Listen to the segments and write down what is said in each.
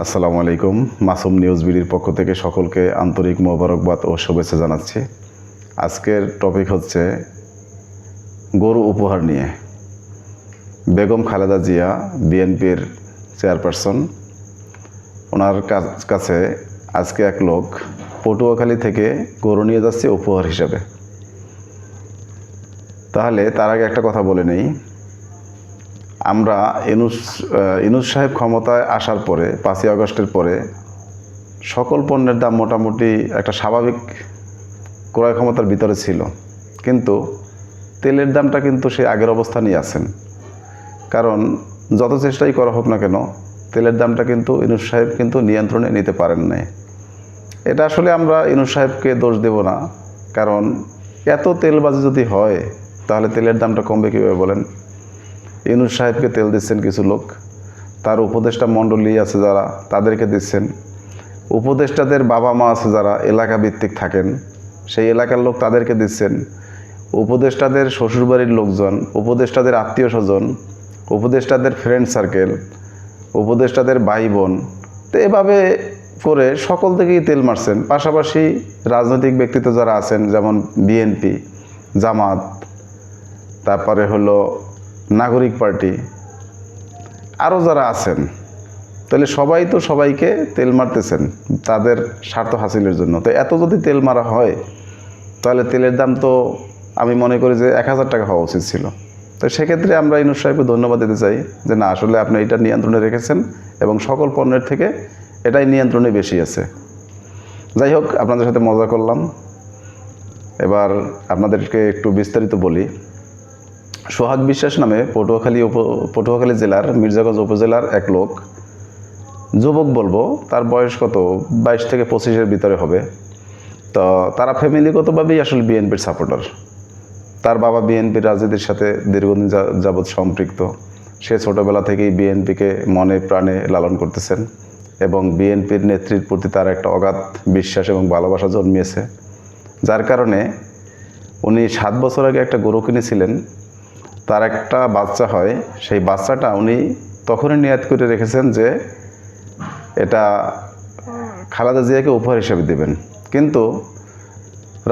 আসসালামু আলাইকুম। মাসুম নিউজ বিডির পক্ষ থেকে সকলকে আন্তরিক মোবারকবাদ ও শুভেচ্ছা জানাচ্ছি। আজকের টপিক হচ্ছে গরু উপহার নিয়ে। বেগম খালেদা জিয়া, বিএনপির চেয়ারপারসন, ওনার কাছ- আজকে এক লোক পটুয়াখালী থেকে গরু নিয়ে যাচ্ছে উপহার হিসাবে। তাহলে তার আগে একটা কথা বলে নেই। আমরা ইনুস ইনুস সাহেব ক্ষমতায় আসার পরে, পাঁচই আগস্টের পরে, সকল পণ্যের দাম মোটামুটি একটা স্বাভাবিক ক্রয় ক্ষমতার ভিতরে ছিল। কিন্তু তেলের দামটা কিন্তু সেই আগের অবস্থানেই আছেন। কারণ যত চেষ্টাই করা হোক না কেন, তেলের দামটা কিন্তু ইনুস সাহেব কিন্তু নিয়ন্ত্রণে নিতে পারেন নাই। এটা আসলে আমরা ইনুস সাহেবকে দোষ দেব না। কারণ এত তেলবাজি যদি হয়, তাহলে তেলের দামটা কমবে কীভাবে বলেন? ইনুস সাহেবকে তেল দিচ্ছেন কিছু লোক। তার উপদেষ্টা মণ্ডলী আছে যারা, তাদেরকে দিচ্ছেন। উপদেষ্টাদের বাবা মা আছে যারা এলাকা ভিত্তিক থাকেন। সেই এলাকার লোক তাদেরকে দিচ্ছেন। উপদেষ্টাদের শ্বশুরবাড়ির লোকজন, উপদেষ্টাদের আত্মীয় স্বজন উপদেষ্টাদের ফ্রেন্ড সার্কেল উপদেষ্টাদের ভাই বোন তো এভাবে করে সকল থেকেই তেল মারছেন। পাশাপাশি রাজনৈতিক ব্যক্তিত্ব যারা আছেন, যেমন বিএনপি, জামাত, তারপরে হলো নাগরিক পার্টি। আরও যারা আছেন, তাহলে সবাই তো সবাইকে তেল মারতেছেন তাদের স্বার্থ হাসিলের জন্য। তো এত যদি তেল মারা হয়, তাহলে তেলের দাম তো আমি মনে করি যে এক হাজার টাকা হওয়া উচিত ছিল। তো সেক্ষেত্রে আমরা ইনুস সাহেবকে ধন্যবাদ দিতে চাই যে না, আসলে আপনি এটা নিয়ন্ত্রণে রেখেছেন এবং সকল পণ্যের থেকে এটাই নিয়ন্ত্রণে বেশি আছে। যাই হোক, আপনাদের সাথে মজা করলাম। এবার আপনাদেরকে একটু বিস্তারিত বলি। সোহাগ বিশ্বাস নামে পটুয়াখালী পটুয়াখালী জেলার, মির্জাগঞ্জ উপজেলার এক লোক। যুবক বলব, তার বয়স কত? বাইশ থেকে পঁচিশের ভিতরে হবে। তো তারা ফ্যামিলিগতভাবেই আসলে বিএনপির সাপোর্টার তার বাবা বিএনপির রাজনীতির সাথে দীর্ঘদিন যাবৎ সম্পৃক্ত। সে ছোটোবেলা থেকেই বিএনপিকে মনে প্রাণে লালন করতেছেন এবং বিএনপির নেত্রীর প্রতি তার একটা অগাধ বিশ্বাস এবং ভালোবাসা জন্মিয়েছে। যার কারণে উনি সাত বছর আগে একটা গরু কিনেছিলেন। তার একটা বাচ্চা হয়, সেই বাচ্চাটা উনি তখনই নিয়াত করে রেখেছেন যে এটা খালাদা জিয়াকে উপহার হিসেবে দেবেন। কিন্তু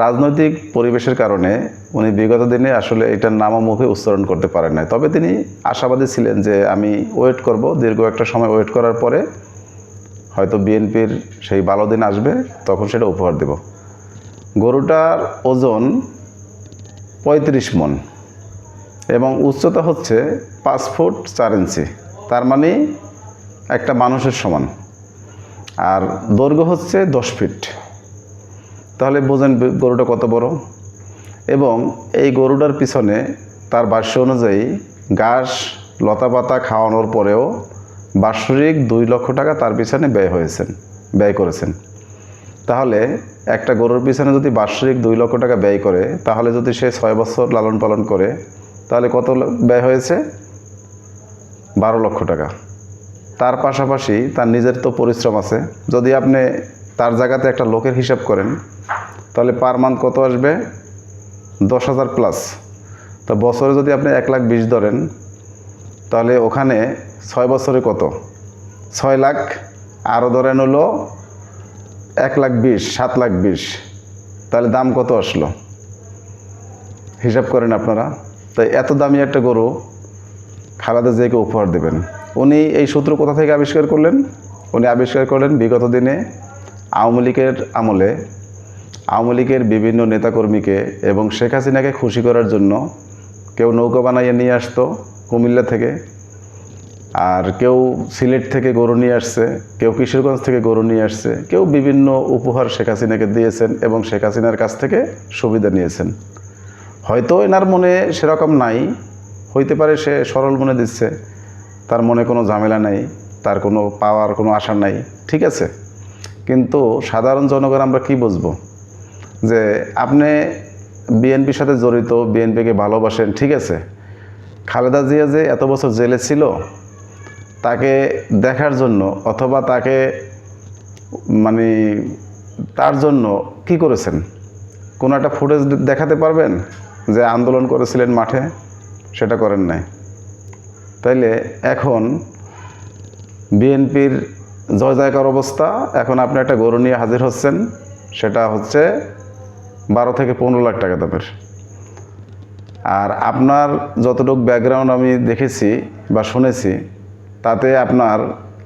রাজনৈতিক পরিবেশের কারণে উনি বিগত দিনে আসলে এটার নামও মুখে উচ্চারণ করতে পারেন নাই। তবে তিনি আশাবাদী ছিলেন যে আমি ওয়েট করব, দীর্ঘ একটা সময় ওয়েট করার পরে হয়তো বিএনপির সেই ভালো দিন আসবে, তখন সেটা উপহার দেব। গরুটার ওজন পঁয়ত্রিশ মন। এবং উচ্চতা হচ্ছে পাঁচ ফুট চার ইঞ্চি। তার মানে একটা মানুষের সমান। আর দৈর্ঘ্য হচ্ছে দশ ফিট। তাহলে বোঝেন গরুটা কত বড়? এবং এই গরুটার পিছনে তার ভাষ্য অনুযায়ী ঘাস, লতাপাতা খাওয়ানোর পরেও বাৎসরিক দুই লক্ষ টাকা তার পিছনে ব্যয় হয়েছেন, ব্যয় করেছেন। তাহলে একটা গরুর পিছনে যদি বাৎসরিক দুই লক্ষ টাকা ব্যয় করে, তাহলে যদি সে ছয় বছর লালন পালন করে তাহলে কত ব্যয় হয়েছে? বারো লক্ষ টাকা। তার পাশাপাশি তার নিজের তো পরিশ্রম আছে। যদি আপনি তার জায়গাতে একটা লোকের হিসাব করেন, তাহলে পার মান্থ কত আসবে? দশ হাজার প্লাস তো বছরে যদি আপনি এক লাখ বিশ ধরেন, তাহলে ওখানে ছয় বছরে কত? ছয় লাখ আরও ধরেন হলো এক লাখ বিশ, সাত লাখ বিশ। তাহলে দাম কত আসলো? হিসাব করেন আপনারা। তাই এত দামি একটা গরু খালেদা জিয়াকে উপহার দেবেন। উনি এই সূত্র কোথা থেকে আবিষ্কার করলেন? উনি আবিষ্কার করলেন বিগত দিনে আওয়ামী লীগের আমলে আওয়ামী লীগের বিভিন্ন নেতাকর্মীকে এবং শেখ হাসিনাকে খুশি করার জন্য কেউ নৌকা বানাইয়ে নিয়ে আসতো কুমিল্লা থেকে, আর কেউ সিলেট থেকে গরু নিয়ে আসছে, কেউ কিশোরগঞ্জ থেকে গরু নিয়ে আসছে, কেউ বিভিন্ন উপহার শেখ হাসিনাকে দিয়েছেন এবং শেখ হাসিনার কাছ থেকে সুবিধা নিয়েছেন। হয়তো এনার মনে সেরকম নাই, হইতে পারে সে সরল মনে দিচ্ছে, তার মনে কোনো ঝামেলা নাই, তার কোনো পাওয়ার, কোনো আশা নাই, ঠিক আছে? কিন্তু সাধারণ জনগণ আমরা কি বুঝব? যে আপনি বিএনপির সাথে জড়িত, বিএনপিকে ভালোবাসেন, ঠিক আছে? খালেদা জিয়া যে এত বছর জেলে ছিল, তাকে দেখার জন্য অথবা তাকে মানে তার জন্য কি করেছেন? কোনো একটা ফুটেজ দেখাতে পারবেন? যে আন্দোলন করেছিলেন মাঠে, সেটা করেন নাই। তাইলে এখন বিএনপির জয় জয়কার অবস্থা, এখন আপনি একটা গরু নিয়ে হাজির হচ্ছেন, সেটা হচ্ছে বারো থেকে পনেরো লাখ টাকা দামের। আর আপনার যতটুকু ব্যাকগ্রাউন্ড আমি দেখেছি বা শুনেছি, তাতে আপনার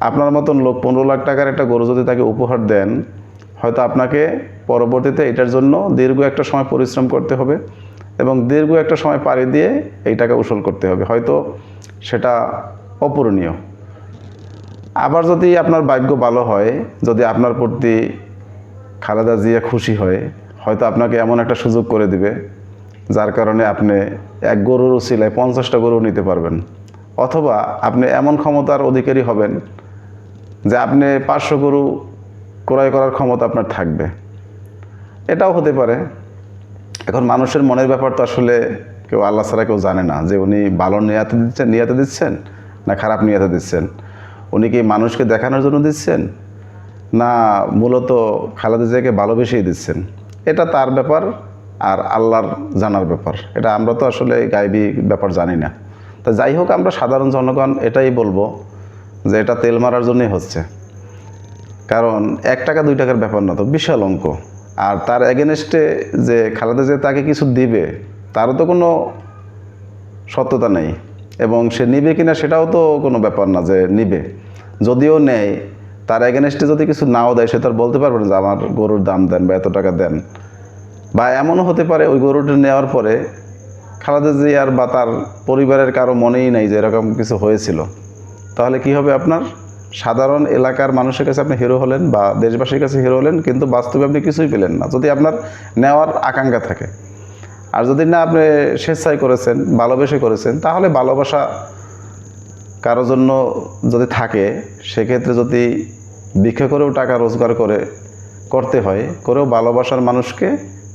আপনার মতন লোক পনেরো লাখ টাকার একটা গরু যদি তাকে উপহার দেন, হয়তো আপনাকে পরবর্তীতে এটার জন্য দীর্ঘ একটা সময় পরিশ্রম করতে হবে। এবং দীর্ঘ একটা সময় পাড়ি দিয়ে এই টাকা উসুল করতে হবে। হয়তো সেটা অপূরণীয়। আবার যদি আপনার ভাগ্য ভালো হয়, যদি আপনার প্রতি খালেদা জিয়া খুশি হয়, হয়তো আপনাকে এমন একটা সুযোগ করে দিবে, যার কারণে আপনি এক গরুর উচিলায় পঞ্চাশটা গরু নিতে পারবেন। অথবা আপনি এমন ক্ষমতার অধিকারী হবেন যে আপনি পাঁচশো গরু ক্রয় করার ক্ষমতা আপনার থাকবে। এটাও হতে পারে। এখন মানুষের মনের ব্যাপার তো আসলে কেউ আল্লাহ ছাড়া কেউ জানে না যে উনি ভালো নিয়াতে দিচ্ছেন নিয়াতে দিচ্ছেন না খারাপ নিয়াতে দিচ্ছেন? উনি কি মানুষকে দেখানোর জন্য দিচ্ছেন? না মূলত খালেদা জিয়াকে ভালোবেসেই দিচ্ছেন? এটা তার ব্যাপার আর আল্লাহর জানার ব্যাপার। এটা আমরা তো আসলে গাইবী ব্যাপার জানি না। তা যাই হোক, আমরা সাধারণ জনগণ এটাই বলব যে এটা তেল মারার জন্যই হচ্ছে। কারণ এক টাকা, দুই টাকার ব্যাপার না তো, বিশাল অঙ্ক। আর তার এগেনস্টে যে খালেদা যে তাকে কিছু দিবে, তারও তো কোনো সত্যতা নেই। এবং সে নিবে কিনা সেটাও তো কোনো ব্যাপার না যে নিবে। যদিও নেয় তার এগেনস্টে যদি কিছু নাও দেয়, সে তার বলতে পারবে না যে আমার গরুর দাম দেন বা এত টাকা দেন। বা এমনও হতে পারে ওই গরুটা নেওয়ার পরে খালেদা জিয়ার বা তার পরিবারের কারও মনেই নাই যে এরকম কিছু হয়েছিল। তাহলে কি হবে আপনার? সাধারণ এলাকার মানুষের কাছে আপনি হিরো হলেন বা দেশবাসীর কাছে হিরো হলেন, কিন্তু বাস্তবে আপনি কিছুই পেলেন না। যদি আপনার নেওয়ার আকাঙ্ক্ষা থাকে, আর যদি না আপনি স্বেচ্ছায় করেছেন, ভালোবেসে করেছেন, তাহলে ভালোবাসা কারোর জন্য যদি থাকে, সেক্ষেত্রে যদি ভিক্ষা করেও টাকা রোজগার করে, করতে হয়, করেও ভালোবাসার মানুষকে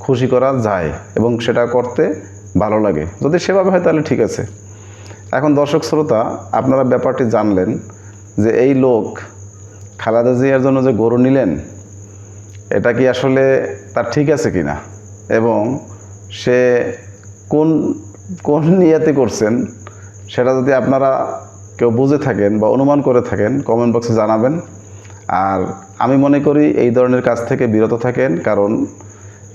খুশি করা যায় এবং সেটা করতে ভালো লাগে। যদি সেভাবে হয় তাহলে ঠিক আছে। এখন দর্শক শ্রোতা, আপনারা ব্যাপারটি জানলেন যে এই লোক খালাদা জিয়ার জন্য যে গরু নিলেন, এটা কি আসলে তার ঠিক আছে কি না এবং সে কোন কোন নিয়াতে করছেন, সেটা যদি আপনারা কেউ বুঝে থাকেন বা অনুমান করে থাকেন কমেন্ট বক্সে জানাবেন। আর আমি মনে করি এই ধরনের কাজ থেকে বিরত থাকেন, কারণ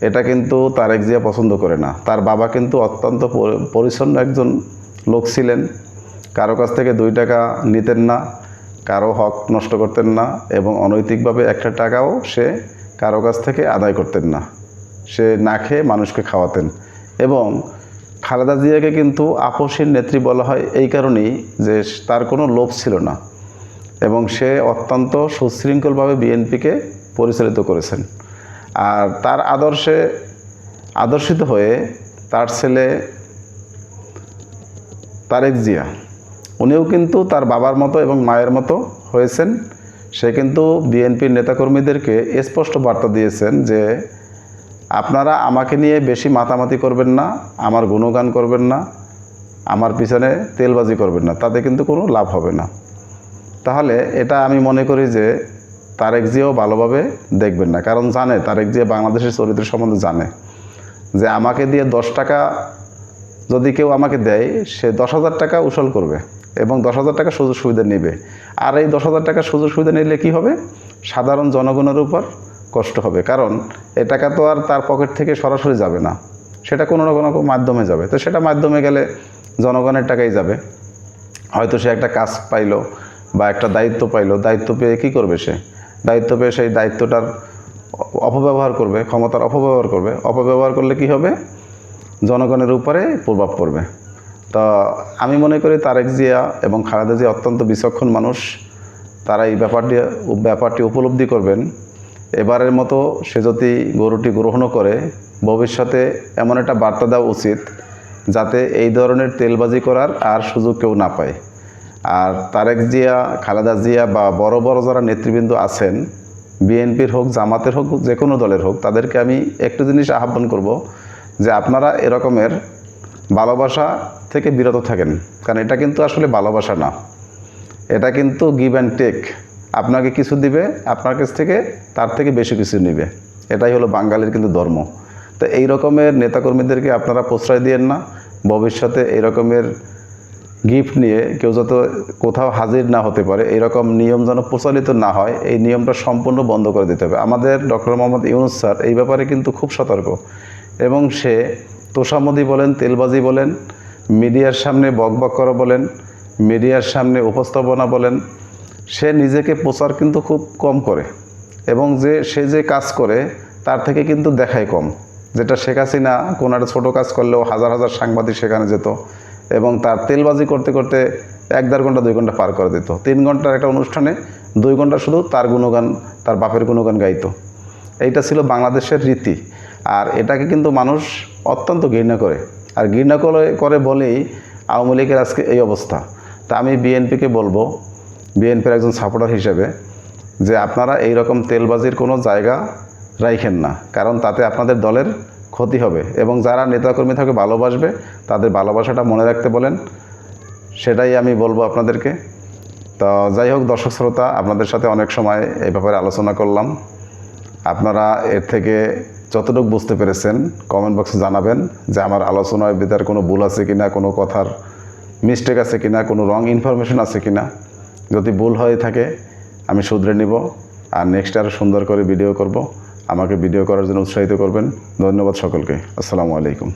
এটা কিন্তু তারেক জিয়া পছন্দ করে না। তার বাবা কিন্তু অত্যন্ত পরিচ্ছন্ন একজন লোক ছিলেন। কারও কাছ থেকে দুই টাকা নিতেন না। কারও হক নষ্ট করতেন না এবং অনৈতিকভাবে একটা টাকাও সে কারও কাছ থেকে আদায় করতেন না। সে না খেয়ে মানুষকে খাওয়াতেন এবং খালেদা জিয়াকে কিন্তু আপসীর নেত্রী বলা হয় এই কারণেই যে তার কোনো লোভ ছিল না এবং সে অত্যন্ত সুশৃঙ্খলভাবে বিএনপিকে পরিচালিত করেছেন। আর তার আদর্শে আদর্শিত হয়ে তার ছেলে তারেক জিয়া উনিও কিন্তু তার বাবার মতো এবং মায়ের মতো হয়েছেন। সে কিন্তু বিএনপির নেতাকর্মীদেরকে স্পষ্ট বার্তা দিয়েছেন যে, আপনারা আমাকে নিয়ে বেশি মাতামাতি করবেন না, আমার গুণগান করবেন না, আমার পিছনে তেলবাজি করবেন না, তাতে কিন্তু কোনো লাভ হবে না। তাহলে এটা আমি মনে করি যে, তারেক জিয়াও ভালোভাবে দেখবেন না। কারণ জানে, তারেক জিয়া বাংলাদেশের চরিত্র সম্বন্ধে জানে যে, আমাকে দিয়ে দশ টাকা যদি কেউ আমাকে দেয়, সে দশ হাজার টাকা উসল করবে। এবং দশ হাজার টাকা সুযোগ সুবিধা নেবে। আর এই দশ হাজার টাকা সুযোগ সুবিধা নিলে কি হবে? সাধারণ জনগণের উপর কষ্ট হবে। কারণ এই টাকা তো আর তার পকেট থেকে সরাসরি যাবে না। সেটা কোনো না কোনো মাধ্যমে যাবে। তো সেটা মাধ্যমে গেলে জনগণের টাকাই যাবে। হয়তো সে একটা কাজ পাইলো বা একটা দায়িত্ব পাইলো। দায়িত্ব পেয়ে কী করবে সে? দায়িত্ব পেয়ে সেই দায়িত্বটার অপব্যবহার করবে, ক্ষমতার অপব্যবহার করবে। অপব্যবহার করলে কি হবে? জনগণের উপরে প্রভাব পড়বে। তো আমি মনে করি তারেক জিয়া এবং খালেদা জিয়া অত্যন্ত বিচক্ষণ মানুষ। তারা এই ব্যাপারটি ব্যাপারটি উপলব্ধি করবেন। এবারের মতো সে যদি গরুটি গ্রহণ করে, ভবিষ্যতে এমন একটা বার্তা দেওয়া উচিত যাতে এই ধরনের তেলবাজি করার আর সুযোগ কেউ না পায়। আর তারেক জিয়া, খালেদা জিয়া বা বড় বড় যারা নেতৃবৃন্দ আছেন, বিএনপির হোক, জামাতের হোক, যে কোনো দলের হোক, তাদেরকে আমি একটু জিনিস আহ্বান করব যে আপনারা এরকমের ভালোবাসা থেকে বিরত থাকেন। কারণ এটা কিন্তু আসলে ভালোবাসা না। এটা কিন্তু গিভ অ্যান্ড টেক আপনাকে কিছু দিবে, আপনার কাছ থেকে তার থেকে বেশি কিছু নেবে। এটাই হলো বাঙালির কিন্তু ধর্ম। তো এই রকমের নেতাকর্মীদেরকে আপনারা প্রশ্রয় দিয়েন না। ভবিষ্যতে এই রকমের গিফট নিয়ে কেউ যাতে কোথাও হাজির না হতে পারে, এরকম নিয়ম যেন প্রচলিত না হয়, এই নিয়মটা সম্পূর্ণ বন্ধ করে দিতে হবে। আমাদের ডক্টর মোহাম্মদ ইউনুস স্যার এই ব্যাপারে কিন্তু খুব সতর্ক। এবং সে তোষামদি বলেন, তেলবাজি বলেন মিডিয়ার সামনে বকবক করা বলেন, মিডিয়ার সামনে উপস্থাপনা বলেন, সে নিজেকে প্রচার কিন্তু খুব কম করে এবং যে, সে যে কাজ করে তার থেকে কিন্তু দেখায় কম। যেটা শেখ হাসিনা কোনো একটা ছোটো কাজ করলেও হাজার হাজার সাংবাদিক সেখানে যেত এবং তার তেলবাজি করতে করতে এক দেড় ঘণ্টা, দুই ঘণ্টা পার করে দিত। তিন ঘণ্টার একটা অনুষ্ঠানে দুই ঘণ্টা শুধু তার গুণগান, তার বাপের গুণগান গাইতো। এইটা ছিল বাংলাদেশের রীতি। আর এটাকে কিন্তু মানুষ অত্যন্ত ঘৃণা করে। আর ঘৃণা করে করে বলেই আওয়ামী লীগের আজকে এই অবস্থা। তা আমি বিএনপিকে বলব, বিএনপির একজন সাপোর্টার হিসেবে, যে আপনারা এই রকম তেলবাজির কোনো জায়গা রাইখেন না, কারণ তাতে আপনাদের দলের ক্ষতি হবে এবং যারা নেতাকর্মী থাকে ভালোবাসবে, তাদের ভালোবাসাটা মনে রাখতে বলেন, সেটাই আমি বলব আপনাদেরকে। তো যাই হোক, দর্শক শ্রোতা, আপনাদের সাথে অনেক সময় এই ব্যাপারে আলোচনা করলাম। আপনারা এর থেকে যতটুকু বুঝতে পেরেছেন কমেন্ট বক্সে জানাবেন যে আমার আলোচনায় ভিতরে কোনো ভুল আছে কিনা, কোনো কথার মিস্টেক আছে কিনা, কোনো রং ইনফরমেশন আছে কিনা। যদি ভুল হয়ে থাকে, আমি শুধরে নিব আর নেক্সট আরও সুন্দর করে ভিডিও করব। আমাকে ভিডিও করার জন্য উৎসাহিত করবেন। ধন্যবাদ সকলকে। আসসালামু আলাইকুম।